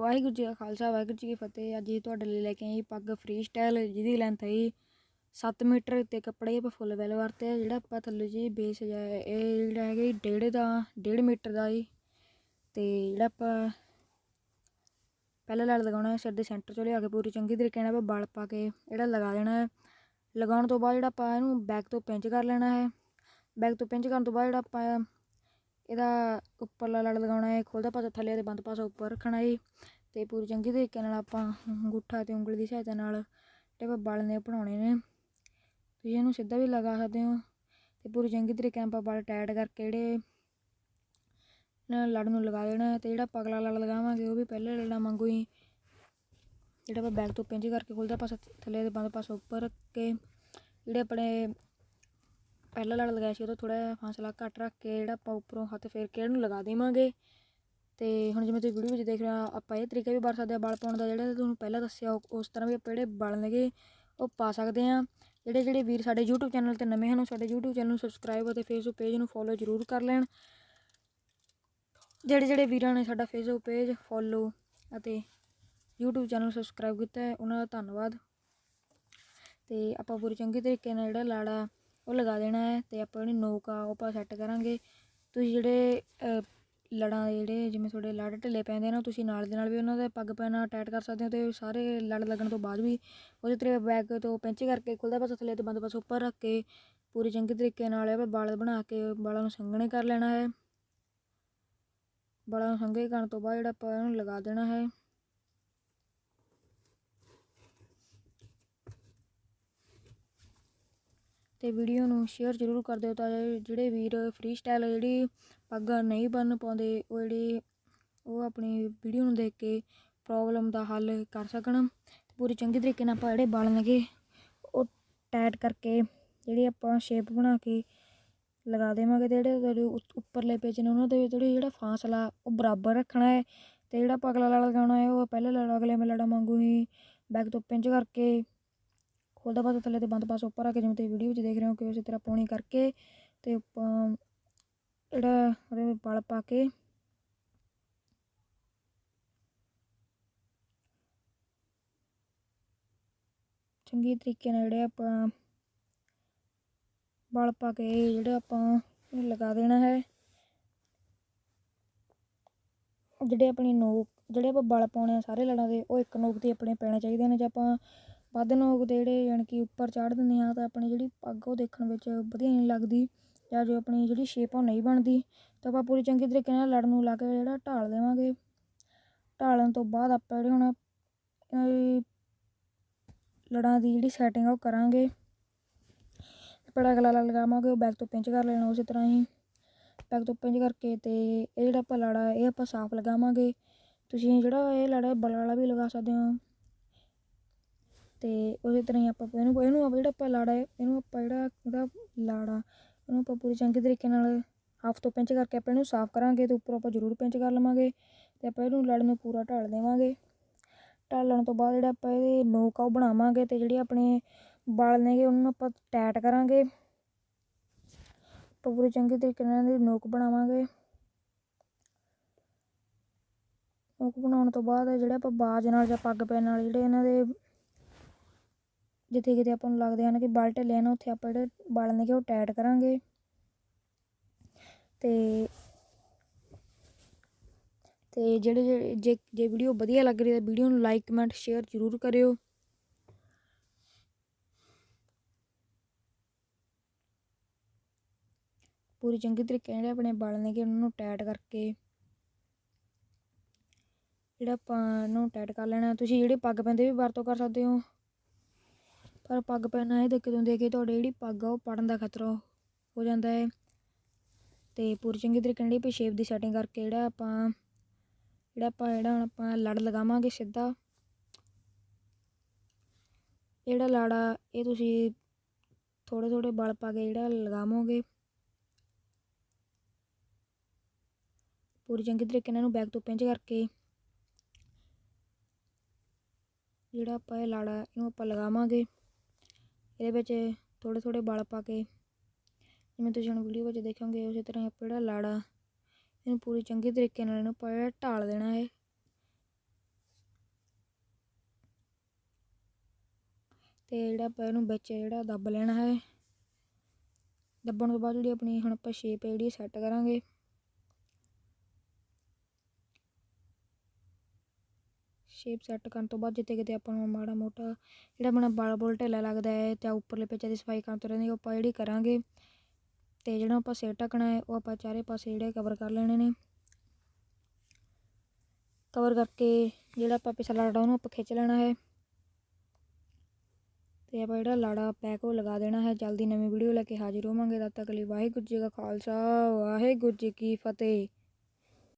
ਵਾਹਿਗੁਰੂ ਜੀ ਕਾ ਖਾਲਸਾ, ਵਾਹਿਗੁਰੂ ਜੀ ਕੀ ਫਤਿਹ। ਅੱਜ ਇਹ ਤੁਹਾਡੇ ਲਈ ਲੈ ਕੇ ਆਈ ਪੱਗ ਫ੍ਰੀ ਸਟਾਈਲ ਜਿਹਦੀ ਲੈਂਥ ਹੈ 7 ਮੀਟਰ ਤੇ ਕੱਪੜੇ ਆਪਾਂ ਫੁੱਲ ਵੈਲ ਵਰਤੇ ਆ। ਜਿਹੜਾ ਆਪਾਂ ਥੱਲੇ ਜੀ ਬੇਸ ਸਜਾਇਆ ਇਹ ਜਿਹੜਾ ਹੈਗਾ ਜੀ ਡੇਢ ਦਾ, ਡੇਢ ਮੀਟਰ ਦਾ ਜੀ। ਤੇ ਜਿਹੜਾ ਆਪਾਂ ਪਹਿਲਾਂ ਲੜ ਲਗਾਉਣਾ ਹੈ, ਸਿਰ ਦੇ ਸੈਂਟਰ ਚੋਂ ਲਿਆ ਕੇ ਪੂਰੀ ਚੰਗੀ ਤਰੀਕੇ ਨਾਲ ਆਪਾਂ ਬਲ ਪਾ ਕੇ ਜਿਹੜਾ ਲਗਾ ਦੇਣਾ ਹੈ। ਲਗਾਉਣ ਤੋਂ ਬਾਅਦ ਜਿਹੜਾ ਆਪਾਂ ਇਹਨੂੰ ਬੈਕ ਤੋਂ ਪਿੰਚ ਕਰ ਲੈਣਾ ਹੈ। ਬੈਕ ਤੋਂ ਪਿੰਚ ਕਰਨ ਤੋਂ ਬਾਅਦ ਜਿਹੜਾ ਆਪਾਂ ਇਹਦਾ ਉੱਪਰਲਾ ਲੜ ਲਗਾਉਣਾ ਹੈ ਖੋਲਦਾ ਪਾਸਾ, ਥੱਲੇ ਤੇ ਬੰਦ ਪਾਸਾ ਉੱਪਰ ਰੱਖਣਾ ਹੈ ਤੇ ਪੂਰੀ ਚੰਗੀ ਤਰੀਕੇ ਨਾਲ ਆਪਾਂ ਅੰਗੂਠਾ ਤੇ ਉਂਗਲੀ ਦੀ ਸਹਾਇਤਾ ਨਾਲ ਜਿਹੜੇ ਆਪਾਂ ਬਲ ਨੇ ਬਣਾਉਣੇ ਨੇ। ਤੁਸੀਂ ਇਹਨੂੰ ਸਿੱਧਾ ਵੀ ਲਗਾ ਸਕਦੇ ਹੋ ਤੇ ਪੂਰੀ ਚੰਗੀ ਤਰੀਕੇ ਨਾਲ ਆਪਾਂ ਬਲ ਟਾਈਟ ਕਰਕੇ ਜਿਹੜੇ ਲੜ ਨੂੰ ਲਗਾ ਦੇਣਾ ਹੈ ਤੇ ਜਿਹੜਾ ਪਗਲਾ ਲੜ ਲਗਾਵਾਂਗੇ ਉਹ ਵੀ ਪਹਿਲੇ ਲੜਾਂ ਵਾਂਗੂ ਹੀ ਜਿਹੜਾ ਆਪਾਂ ਬੈਕ ਤੋਂ ਪਿੰਚ ਕਰਕੇ ਖੋਲਦਾ ਪਾਸਾ, ਥੱਲੇ ਤੇ ਬੰਦ ਪਾਸਾ ਉੱਪਰ ਰੱਖ ਕੇ ਜਿਹੜੇ ਆਪਣੇ ਪਹਿਲਾ ਲੜ ਲਗਾਇਆ ਸੀ ਉਹ ਤੋਂ ਥੋੜਾ ਜਿਹਾ ਫਾਸਲਾ ਘੱਟ ਰੱਖ ਕੇ ਜਿਹੜਾ ਆਪਾਂ ਉੱਪਰੋਂ ਹੱਥ ਫੇਰ ਕੇ ਇਹਨੂੰ ਲਗਾ ਦੇਵਾਂਗੇ। ਤੇ ਹੁਣ ਜਿਵੇਂ ਤੁਸੀਂ ਵੀਡੀਓ ਵਿੱਚ ਦੇਖ ਰਹੇ ਹੋ, ਆਪਾਂ ਇਹ ਤਰੀਕਾ ਵੀ ਵਰਤ ਸਕਦੇ ਆ ਬਲ ਪਾਉਣ ਦਾ, ਜਿਹੜਾ ਤੁਹਾਨੂੰ ਪਹਿਲਾਂ ਦੱਸਿਆ ਉਸ ਤਰ੍ਹਾਂ ਵੀ ਆਪਾਂ ਜਿਹੜੇ ਬਲ ਨੇਗੇ, ਉਹ ਪਾ ਸਕਦੇ ਆ ਜਿਹੜੇ ਜਿਹੜੇ ਵੀਰ ਸਾਡੇ YouTube ਚੈਨਲ ਤੇ ਨਵੇਂ ਹਨ, ਉਹ ਸਾਡੇ YouTube ਚੈਨਲ ਨੂੰ ਸਬਸਕ੍ਰਾਈਬ ਅਤੇ Facebook ਪੇਜ ਨੂੰ ਫੋਲੋ ਜ਼ਰੂਰ ਕਰ ਲੈਣ। ਜਿਹੜੇ ਜਿਹੜੇ ਵੀਰਾਂ ਨੇ ਸਾਡਾ Facebook ਪੇਜ ਫੋਲੋ ਅਤੇ YouTube ਚੈਨਲ ਸਬਸਕ੍ਰਾਈਬ ਕੀਤਾ ਹੈ, ਉਹਨਾਂ ਦਾ ਧੰਨਵਾਦ। ਤੇ ਆਪਾਂ ਪੂਰੀ ਚੰਗੀ ਤਰੀਕੇ ਨਾਲ ਜਿਹੜਾ ਲਾੜਾ ਉਹ ਲਗਾ ਦੇਣਾ ਹੈ ਤੇ ਆਪਾਂ ਜਿਹੜੀ ਨੋਕ ਆ, ਉਹ ਆਪਾਂ ਸੈੱਟ ਕਰਾਂਗੇ। ਤੁਸੀਂ ਜਿਹੜੇ ਲੜਾਂ ਦੇ ਜਿਹੜੇ, ਜਿਵੇਂ ਤੁਹਾਡੇ ਲੜ ਢਿੱਲੇ ਪੈਂਦੇ ਨੇ ਤੁਸੀਂ ਨਾਲ ਦੇ ਨਾਲ ਵੀ ਉਹਨਾਂ ਦੇ ਪੱਗ ਪੈਣਾ ਟਾਈਟ ਕਰ ਸਕਦੇ ਹੋ ਤੇ ਸਾਰੇ ਲੜ ਲੱਗਣ ਤੋਂ ਬਾਅਦ ਵੀ ਉਹਦੇ ਤਰੀਕੇ ਬੈਗ ਤੋਂ ਪਿੰਚ ਕਰਕੇ ਖੁੱਲਦਾ ਪਾਸਾ ਥੱਲੇ ਤੇ ਬੰਦ ਪਾਸਾ ਉੱਪਰ ਰੱਖ ਕੇ ਪੂਰੀ ਚੰਗੀ ਤਰੀਕੇ ਨਾਲ ਆਪਾਂ ਬਾਲ ਬਣਾ ਕੇ ਬਾਲਾਂ ਨੂੰ ਸੰਘਣੇ ਕਰ ਲੈਣਾ ਹੈ। ਬਾਲਾਂ ਨੂੰ ਸੰਘੇ ਕਰਨ ਤੋਂ ਬਾਅਦ ਜਿਹੜਾ ਆਪਾਂ ਇਹਨੂੰ ਲਗਾ ਦੇਣਾ ਹੈ। ਤੇ ਵੀਡੀਓ ਨੂੰ ਸ਼ੇਅਰ ਜ਼ਰੂਰ ਕਰ ਦਿਓ ਤਾਂ ਜਿਹੜੇ ਵੀਰ ਫ੍ਰੀ ਸਟਾਈਲ ਜਿਹੜੀ ਪੱਗ ਨਹੀਂ ਬੰਨ ਪਾਉਂਦੇ, ਉਹ ਜਿਹੜੀ ਉਹ ਆਪਣੀ ਵੀਡੀਓ ਨੂੰ ਦੇਖ ਕੇ ਪ੍ਰੋਬਲਮ ਦਾ ਹੱਲ ਕਰ ਸਕਣ। ਤੇ ਪੂਰੀ ਚੰਗੀ ਤਰੀਕੇ ਨਾਲ ਆਪਾਂ ਜਿਹੜੇ ਵਾਲ ਨੇਗੇ, ਉਹ ਟਾਈਟ ਕਰਕੇ ਜਿਹੜੀ ਆਪਾਂ ਸ਼ੇਪ ਬਣਾ ਕੇ ਲਗਾ ਦੇਵਾਂਗੇ ਤੇ ਜਿਹੜੇ ਤੁਹਾਡੇ ਉੱਪਰਲੇ ਪੇਜ ਨੇ ਉਹਨਾਂ ਦੇ ਥੋੜੀ ਜਿਹੜਾ ਫਾਸਲਾ, ਉਹ ਬਰਾਬਰ ਰੱਖਣਾ ਹੈ। ਤੇ ਜਿਹੜਾ ਆਪਾਂ ਅਗਲਾ ਲੜਾ ਲਗਾਉਣਾ ਹੈ, ਉਹ ਪਹਿਲੇ ਲੜਾ ਅਗਲੇ ਮੈਂ ਲੜਾ ਵਾਂਗੂ ਹੀ ਬੈਕ ਤੋਂ ਪਿੰਚ ਕਰਕੇ ਖੋਲਦਾ ਪਾਸਾ ਥੱਲੇ ਤੇ ਬੰਦ ਪਾਸਾ ਉੱਪਰ ਆ ਕੇ ਜਿਵੇਂ ਤੁਸੀਂ ਵੀਡੀਓ ਵਿੱਚ ਦੇਖ ਰਹੇ ਹੋ ਕਿ ਉਸੇ ਤਰ੍ਹਾਂ ਪੌਣੀ ਕਰਕੇ ਤੇ ਆਪਾਂ ਜਿਹੜਾ ਉਹਦੇ ਵਿੱਚ ਪਾ ਕੇ ਚੰਗੀ ਤਰੀਕੇ ਨਾਲ ਜਿਹੜੇ ਆਪਾਂ ਬਲ ਪਾ ਕੇ ਜਿਹੜਾ ਆਪਾਂ ਲਗਾ ਦੇਣਾ ਹੈ। ਜਿਹੜੇ ਆਪਣੀ ਨੋਕ, ਜਿਹੜੇ ਆਪਾਂ ਬਲ ਪਾਉਣੇ ਆ ਸਾਰੇ ਲੜਾਂ ਦੇ, ਉਹ ਇੱਕ ਨੋਕ ਤੇ ਆਪਣੇ ਪੈਣੇ ਚਾਹੀਦੇ ਨੇ। ਜੇ ਆਪਾਂ ਵੱਧ ਲੋਕ ਦੇ ਜਿਹੜੇ ਯਾਨੀ ਕਿ ਉੱਪਰ ਚਾੜ ਦਿੰਦੇ ਹਾਂ ਤਾਂ ਆਪਣੀ ਜਿਹੜੀ ਪੱਗ ਉਹ ਦੇਖਣ ਵਿੱਚ ਵਧੀਆ ਨਹੀਂ ਲੱਗਦੀ ਜਾਂ ਜੋ ਆਪਣੀ ਜਿਹੜੀ ਸ਼ੇਪ ਆ ਉਹ ਨਹੀਂ ਬਣਦੀ, ਤਾਂ ਆਪਾਂ ਪੂਰੀ ਚੰਗੀ ਤਰੀਕੇ ਨਾਲ ਲੜ ਨੂੰ ਲਾ ਕੇ ਜਿਹੜਾ ਢਾਲ ਦੇਵਾਂਗੇ। ਢਾਲਣ ਤੋਂ ਬਾਅਦ ਆਪਾਂ ਜਿਹੜੇ ਹੁਣ ਲੜਾਂ ਦੀ ਜਿਹੜੀ ਸੈਟਿੰਗ ਆ ਉਹ ਕਰਾਂਗੇ। ਪੜਾ ਗਲਾ ਲਗਾਵਾਂਗੇ ਉਹ ਬੈਕ ਤੋਂ ਪਿੰਚ ਕਰ ਲੈਣਾ ਉਸੇ ਤਰ੍ਹਾਂ ਹੀ। ਬੈਕ ਤੋਂ ਪਿੰਚ ਕਰਕੇ ਤੇ ਇਹ ਜਿਹੜਾ ਆਪਾਂ ਲੜਾ, ਇਹ ਆਪਾਂ ਸਾਫ਼ ਲਗਾਵਾਂਗੇ। ਤੁਸੀਂ ਜਿਹੜਾ ਇਹ ਲੜਾ ਬਲ ਵਾਲਾ ਵੀ ਲਗਾ ਸਕਦੇ ਹੋ। ਤੇ ਉਸੇ ਤਰ੍ਹਾਂ ਹੀ ਆਪਾਂ ਇਹਨੂੰ ਇਹਨੂੰ ਆਪਾਂ ਜਿਹੜਾ ਆਪਾਂ ਲਾੜਾ ਹੈ, ਇਹਨੂੰ ਆਪਾਂ ਜਿਹੜਾ ਇਹਦਾ ਲਾੜਾ, ਇਹਨੂੰ ਆਪਾਂ ਪੂਰੀ ਚੰਗੇ ਤਰੀਕੇ ਨਾਲ ਹਾਫ ਤੋਂ ਪਿੰਚ ਕਰਕੇ ਆਪਾਂ ਇਹਨੂੰ ਸਾਫ਼ ਕਰਾਂਗੇ ਤੇ ਉੱਪਰ ਆਪਾਂ ਜ਼ਰੂਰ ਪਿੰਚ ਕਰ ਲਵਾਂਗੇ ਤੇ ਆਪਾਂ ਇਹਨੂੰ ਲੜ ਨੂੰ ਪੂਰਾ ਢਾਲ ਦੇਵਾਂਗੇ। ਢਾਲਣ ਤੋਂ ਬਾਅਦ ਜਿਹੜਾ ਆਪਾਂ ਇਹਦੇ ਨੋਕ ਆ ਉਹ ਬਣਾਵਾਂਗੇ ਤੇ ਜਿਹੜੇ ਆਪਣੇ ਵਾਲ ਨੇਗੇ ਉਹਨਾਂ ਨੂੰ ਆਪਾਂ ਟਾਈਟ ਕਰਾਂਗੇ। ਆਪਾਂ ਪੂਰੀ ਚੰਗੇ ਤਰੀਕੇ ਨਾਲ ਇਹਦੀ ਨੋਕ ਬਣਾਵਾਂਗੇ। ਨੋਕ ਬਣਾਉਣ ਤੋਂ ਬਾਅਦ ਜਿਹੜਾ ਆਪਾਂ ਬਾਜ ਨਾਲ ਜਾਂ ਪੱਗ ਪੈਣ ਨਾਲ ਜਿਹੜੇ ਇਹਨਾਂ ਦੇ ਜਿੱਥੇ ਕਿਤੇ ਆਪਾਂ ਨੂੰ ਲੱਗਦੇ ਹਨ ਕਿ ਬਲ ਢਿੱਲੇ ਹਨ ਉੱਥੇ ਆਪਾਂ ਜਿਹੜੇ ਵਾਲ ਨੇਗੇ ਉਹ ਟਾਈਟ ਕਰਾਂਗੇ। ਤੇ ਤੇ ਜਿਹੜੇ ਜਿਹੜੇ- ਜੇ ਜੇ ਵੀਡੀਓ ਵਧੀਆ ਲੱਗ ਰਹੀ ਹੈ ਵੀਡੀਓ ਨੂੰ ਲਾਈਕ, ਕਮੈਂਟ, ਸ਼ੇਅਰ ਜ਼ਰੂਰ ਕਰਿਓ। ਪੂਰੀ ਚੰਗੀ ਤਰੀਕੇ ਨਾਲ ਜਿਹੜੇ ਆਪਣੇ ਵਾਲ ਨੇਗੇ ਉਹਨਾਂ ਨੂੰ ਟਾਈਟ ਕਰਕੇ, ਜਿਹੜਾ ਆਪਾਂ ਇਹਨੂੰ ਟਾਈਟ ਕਰ ਲੈਣਾ, ਤੁਸੀਂ ਜਿਹੜੇ ਪੱਗ ਪੈਂਦੇ ਵੀ ਵਰਤੋਂ ਕਰ ਸਕਦੇ ਹੋ। ਪਰ ਪੱਗ ਪਹਿਨਾ ਇਹ ਦਿੱਕਤ ਹੁੰਦੀ ਹੈ ਕਿ ਤੁਹਾਡੀ ਜਿਹੜੀ ਪੱਗ ਆ, ਉਹ ਪੜਨ ਦਾ ਖਤਰਾ ਹੋ ਜਾਂਦਾ ਹੈ। ਤੇ ਪੂਰੀ ਚੰਗੀ ਤਰੀਕੇ ਨਾਲ ਜਿਹੜੀ ਸ਼ੇਪ ਦੀ ਸੈਟਿੰਗ ਕਰਕੇ ਜਿਹੜਾ ਆਪਾਂ ਜਿਹੜਾ ਆਪਾਂ ਜਿਹੜਾ ਹੁਣ ਆਪਾਂ ਲੜ ਲਗਾਵਾਂਗੇ ਸਿੱਧਾ, ਜਿਹੜਾ ਲਾੜਾ ਇਹ ਤੁਸੀਂ ਥੋੜੇ ਥੋੜੇ ਬਲ ਪਾ ਕੇ ਜਿਹੜਾ ਲਗਾਵੋਗੇ। ਪੂਰੀ ਚੰਗੀ ਤਰੀਕੇ ਨਾਲ ਇਹਨੂੰ ਬੈਕ ਤੋਂ ਪਿੰਚ ਕਰਕੇ ਜਿਹੜਾ ਆਪਾਂ ਇਹ ਲਾੜਾ ਇਹਨੂੰ ਆਪਾਂ ਲਗਾਵਾਂਗੇ। ਇਹਦੇ ਵਿੱਚ ਥੋੜ੍ਹੇ ਥੋੜ੍ਹੇ ਬਲ ਪਾ ਕੇ ਜਿਵੇਂ ਤੁਸੀਂ ਹੁਣ ਵੀਡੀਓ ਵਿੱਚ ਦੇਖੋਗੇ, ਉਸੇ ਤਰ੍ਹਾਂ ਆਪਾਂ ਜਿਹੜਾ ਲਾੜਾ, ਇਹਨੂੰ ਪੂਰੀ ਚੰਗੇ ਤਰੀਕੇ ਨਾਲ ਇਹਨੂੰ ਆਪਾਂ ਜਿਹੜਾ ਢਾਲ ਦੇਣਾ ਹੈ ਅਤੇ ਜਿਹੜਾ ਆਪਾਂ ਇਹਨੂੰ ਵਿੱਚ ਜਿਹੜਾ ਦੱਬ ਲੈਣਾ ਹੈ। ਦੱਬਣ ਤੋਂ ਬਾਅਦ ਜਿਹੜੀ ਆਪਣੀ ਹੁਣ ਆਪਾਂ ਸ਼ੇਪ ਹੈ ਜਿਹੜੀ ਸੈੱਟ ਕਰਾਂਗੇ। ਸ਼ੇਪ ਸੈੱਟ ਕਰਨ ਤੋਂ ਬਾਅਦ ਜਿੱਥੇ ਕਿਤੇ ਆਪਾਂ ਨੂੰ ਮਾੜਾ ਮੋਟਾ ਜਿਹੜਾ ਆਪਣਾ ਬਾਲ ਬੁਲ ਢਿੱਲਾ ਲੱਗਦਾ ਹੈ ਜਾਂ ਉੱਪਰਲੇ ਪੇਚਾਂ ਦੀ ਸਫ਼ਾਈ ਕਰਨ ਤੋਂ ਰਹਿੰਦੀ ਉਹ ਆਪਾਂ ਜਿਹੜੀ ਕਰਾਂਗੇ ਤੇ ਜਿਹੜਾ ਆਪਾਂ ਸਿਰ ਢੱਕਣਾ ਹੈ, ਉਹ ਆਪਾਂ ਚਾਰੇ ਪਾਸੇ ਜਿਹੜੇ ਕਵਰ ਕਰ ਲੈਣੇ ਨੇ। ਕਵਰ ਕਰਕੇ ਜਿਹੜਾ ਆਪਾਂ ਪਿਛਲਾ ਲਾੜਾ ਉਹਨੂੰ ਆਪਾਂ ਖਿੱਚ ਲੈਣਾ ਹੈ ਤੇ ਆਪਾਂ ਜਿਹੜਾ ਲਾੜਾ ਪੈਕ ਉਹ ਲਗਾ ਦੇਣਾ ਹੈ। ਜਲਦੀ ਨਵੀਂ ਵੀਡੀਓ ਲੈ ਕੇ ਹਾਜ਼ਰ ਹੋਵਾਂਗੇ। ਤਦ ਤੱਕ ਲਈ ਵਾਹਿਗੁਰੂ ਜੀ ਕਾ ਖਾਲਸਾ, ਵਾਹਿਗੁਰੂ ਜੀ ਕੀ ਫਤਿਹ।